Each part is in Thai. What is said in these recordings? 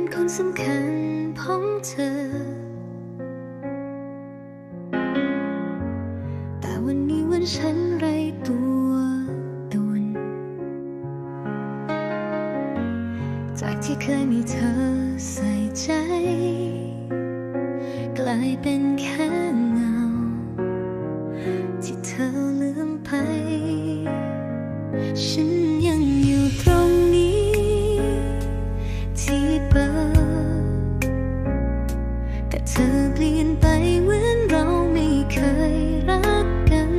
เป็นคนสำคัญของเธอ แต่วันนี้วันฉันไรตัวตน จากที่เคยมีเธอใส่ใจ กลายเป็นแค่เงา ที่เธอลืมไป ฉัน อเปลี่ยนไปเหมือนเราไม่เคยรักกัน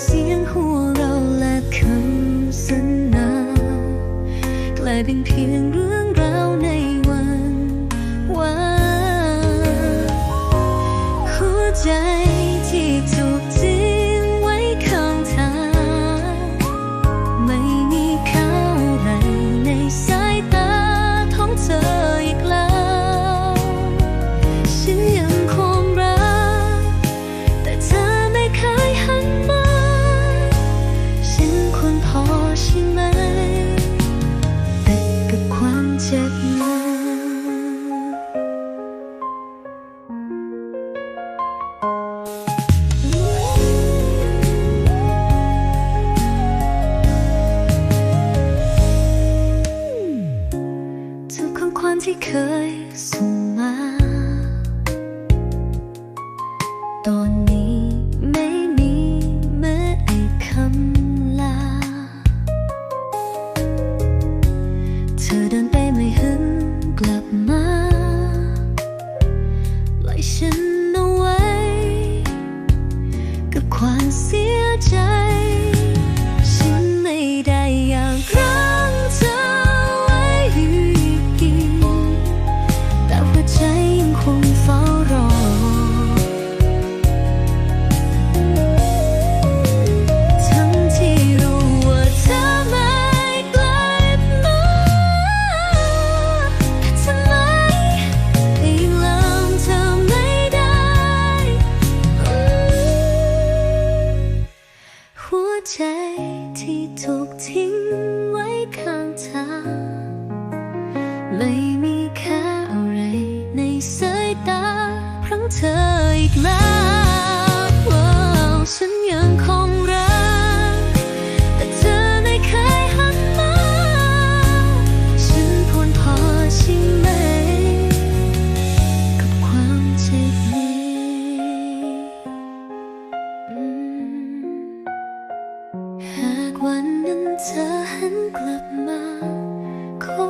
เสียงหัวเราและคำสนทนากลายเป็นเพียงเรื่อง ความที่เคยส่งมา ตอนนี้ไม่มีแม้ไอ้คำลา เธอเดินไปไม่หันกลับมาปล่อยฉันเอาไว้ กับความเสียใจ ไม่มีค่าอะไรในสายตาของเธออีกแล้วว้าวฉันยังคงรัก แต่เธอไม่เคยหันมา ฉันควรพอใช่ไหม กับความเจ็บนี้หากวันนั้นเธอหันกลับมาขอ